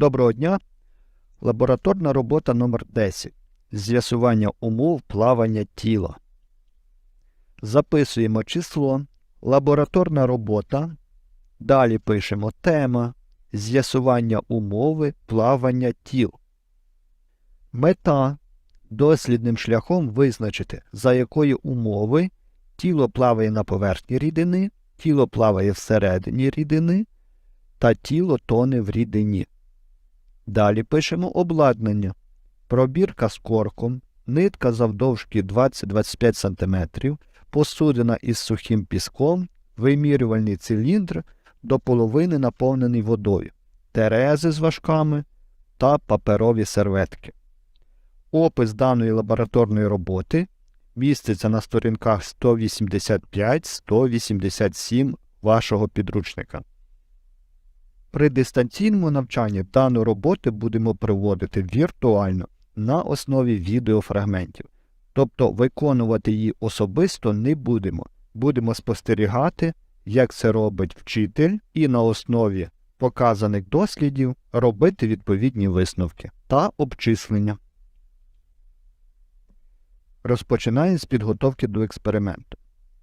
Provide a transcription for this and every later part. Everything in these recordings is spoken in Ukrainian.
Доброго дня! Лабораторна робота номер 10 З'ясування умов плавання тіла. Записуємо число, лабораторна робота. Далі пишемо тема З'ясування умови плавання тіл. Мета дослідним шляхом визначити, за якої умови тіло плаває на поверхні рідини, тіло плаває всередині рідини та тіло тоне в рідині. Далі пишемо обладнання. Пробірка з корком, нитка завдовжки 20-25 см, посудина із сухим піском, вимірювальний циліндр до половини наповнений водою, терези з важками та паперові серветки. Опис даної лабораторної роботи міститься на сторінках 185-187 вашого підручника. При дистанційному навчанні дану роботу будемо проводити віртуально на основі відеофрагментів, тобто виконувати її особисто не будемо. Будемо спостерігати, як це робить вчитель, і на основі показаних дослідів робити відповідні висновки та обчислення. Розпочинаємо з підготовки до експерименту.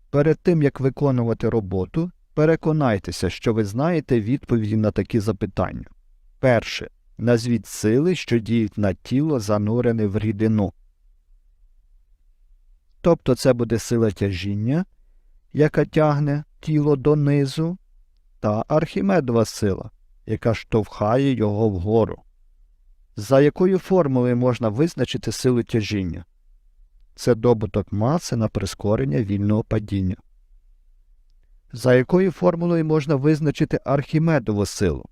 Перед тим як виконувати роботу, переконайтеся, що ви знаєте відповіді на такі запитання. Перше. Назвіть сили, що діють на тіло, занурене в рідину. Тобто це буде сила тяжіння, яка тягне тіло донизу, та архімедова сила, яка штовхає його вгору. За якою формулою можна визначити силу тяжіння? Це добуток маси на прискорення вільного падіння. За якою формулою можна визначити архімедову силу?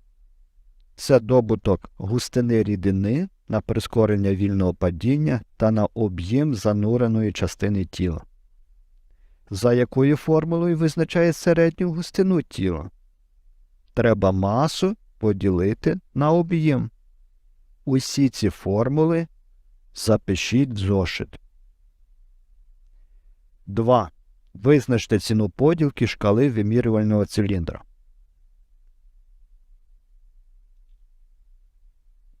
Це добуток густини рідини на прискорення вільного падіння та на об'єм зануреної частини тіла. За якою формулою визначає середню густину тіла? Треба масу поділити на об'єм. Усі ці формули запишіть в зошит. 2. Визначте ціну поділки шкали вимірювального циліндра.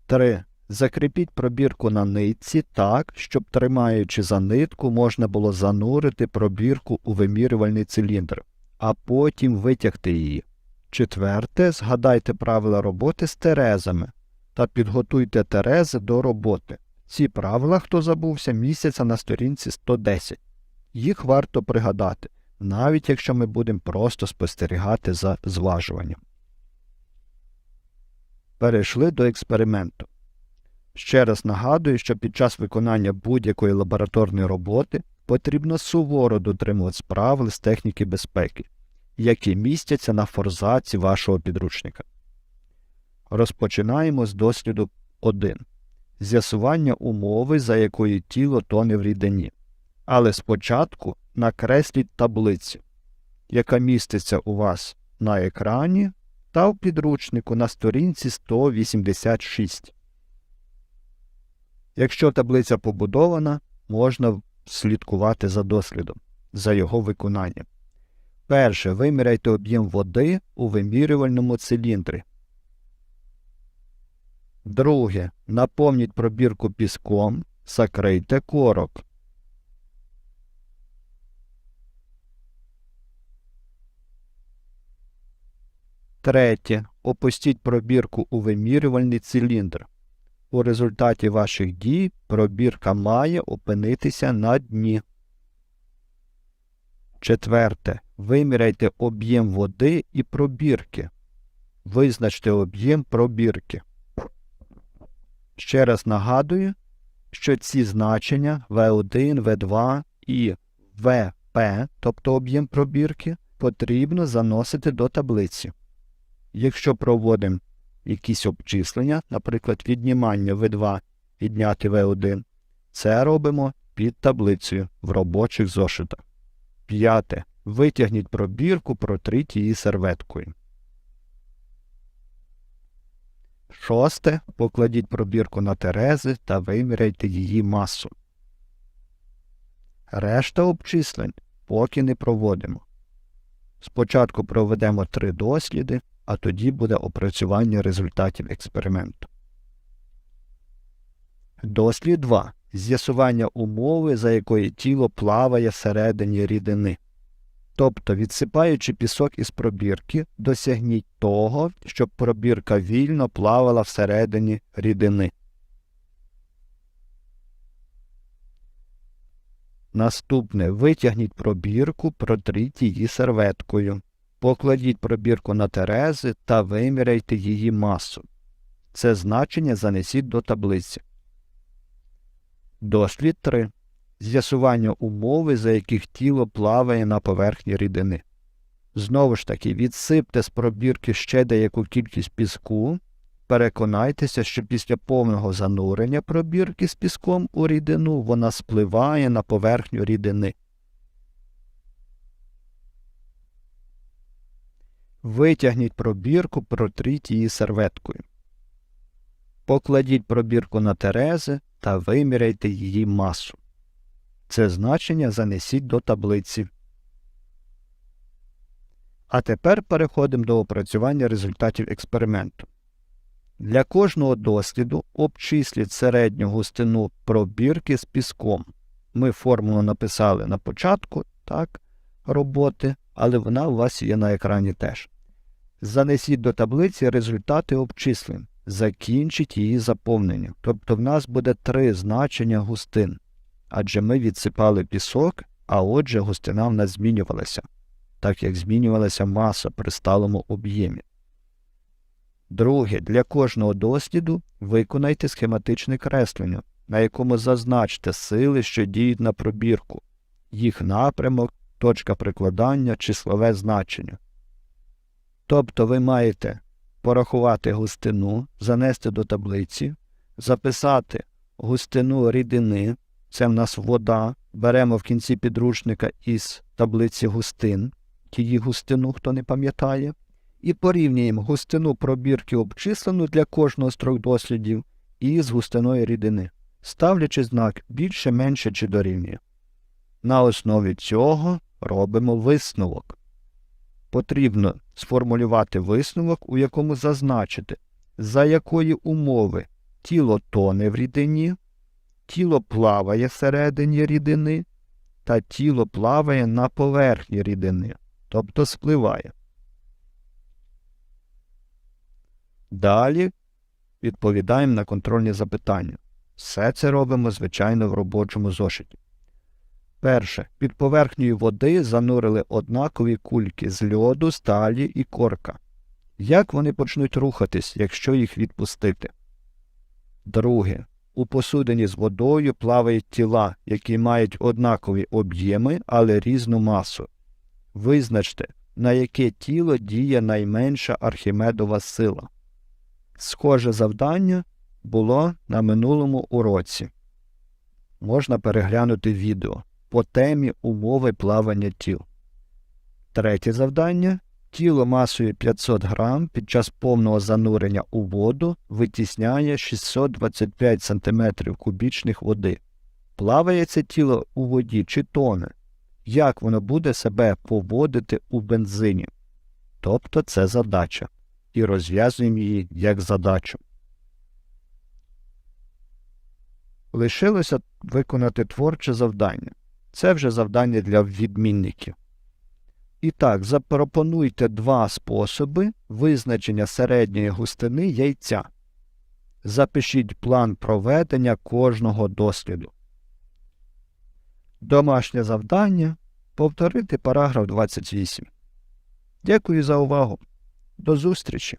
3. Закріпіть пробірку на нитці так, щоб, тримаючи за нитку, можна було занурити пробірку у вимірювальний циліндр, а потім витягти її. Четверте. Згадайте правила роботи з терезами та підготуйте терези до роботи. Ці правила, хто забувся, місяця на сторінці 110. Їх варто пригадати, навіть якщо ми будемо просто спостерігати за зважуванням. Перейшли до експерименту. Ще раз нагадую, що під час виконання будь-якої лабораторної роботи потрібно суворо дотримуватися правил з техніки безпеки, які містяться на форзаці вашого підручника. Розпочинаємо з досліду 1. З'ясування умови, за якою тіло тоне в рідині. Але спочатку накресліть таблицю, яка міститься у вас на екрані та в підручнику на сторінці 186. Якщо таблиця побудована, можна слідкувати за дослідом, за його виконанням. Перше. Виміряйте об'єм води у вимірювальному циліндрі. Друге. Наповніть пробірку піском, закрийте корок. Третє. Опустіть пробірку у вимірювальний циліндр. У результаті ваших дій пробірка має опинитися на дні. Четверте. Виміряйте об'єм води і пробірки. Визначте об'єм пробірки. Ще раз нагадую, що ці значення V1, V2 і VP, тобто об'єм пробірки, потрібно заносити до таблиці. Якщо проводимо якісь обчислення, наприклад, віднімання V2 відняти V1, це робимо під таблицею в робочих зошитах. П'яте. Витягніть пробірку, протріть її серветкою. Шосте. Покладіть пробірку на терези та виміряйте її масу. Решта обчислень поки не проводимо. Спочатку проведемо три досліди, а тоді буде опрацювання результатів експерименту. Дослід 2. З'ясування умови, за якої тіло плаває всередині рідини. Тобто, відсипаючи пісок із пробірки, досягніть того, щоб пробірка вільно плавала всередині рідини. Наступне витягніть пробірку, протріть її серветкою. Покладіть пробірку на терези та виміряйте її масу. Це значення занесіть до таблиці. Дослід 3. З'ясування умови, за яких тіло плаває на поверхні рідини. Знову ж таки, відсипте з пробірки ще деяку кількість піску. Переконайтеся, що після повного занурення пробірки з піском у рідину вона спливає на поверхню рідини. Витягніть пробірку, протріть її серветкою. Покладіть пробірку на терези та виміряйте її масу. Це значення занесіть до таблиці. А тепер переходимо до опрацювання результатів експерименту. Для кожного досліду обчисліть середню густину пробірки з піском. Ми формулу написали на початку так, роботи, але вона у вас є на екрані теж. Занесіть до таблиці результати обчислень. Закінчіть її заповнення. Тобто в нас буде три значення густин. Адже ми відсипали пісок, а отже густина в нас змінювалася, так як змінювалася маса при сталому об'ємі. Друге, для кожного досліду виконайте схематичне креслення, на якому зазначте сили, що діють на пробірку, їх напрямок, точка прикладання, числове значення. Тобто ви маєте порахувати густину, занести до таблиці, записати густину рідини, це в нас вода, беремо в кінці підручника із таблиці густин, її густину, хто не пам'ятає, і порівнюємо густину пробірки обчислену для кожного з трьох дослідів із густиною рідини, ставлячи знак більше, менше чи дорівнює. На основі цього робимо висновок. Потрібно сформулювати висновок, у якому зазначити, за якої умови тіло тоне в рідині, тіло плаває всередині рідини, та тіло плаває на поверхні рідини, тобто спливає. Далі відповідаємо на контрольні запитання. Все це робимо, звичайно, в робочому зошиті. Перше. Під поверхнею води занурили однакові кульки з льоду, сталі і корка. Як вони почнуть рухатись, якщо їх відпустити? Друге. У посудині з водою плавають тіла, які мають однакові об'єми, але різну масу. Визначте, на яке тіло діє найменша архімедова сила. Схоже завдання було на минулому уроці. Можна переглянути відео по темі умови плавання тіл. Третє завдання тіло масою 500 грам під час повного занурення у воду витісняє 625 см кубічних води. Плаває це тіло у воді чи тоне? Як воно буде себе поводити у бензині? Тобто це задача. І розв'язуємо її як задачу. Лишилося виконати творче завдання. Це вже завдання для відмінників. І так, запропонуйте два способи визначення середньої густини яйця. Запишіть план проведення кожного досліду. Домашнє завдання повторити параграф 28. Дякую за увагу. До зустрічі!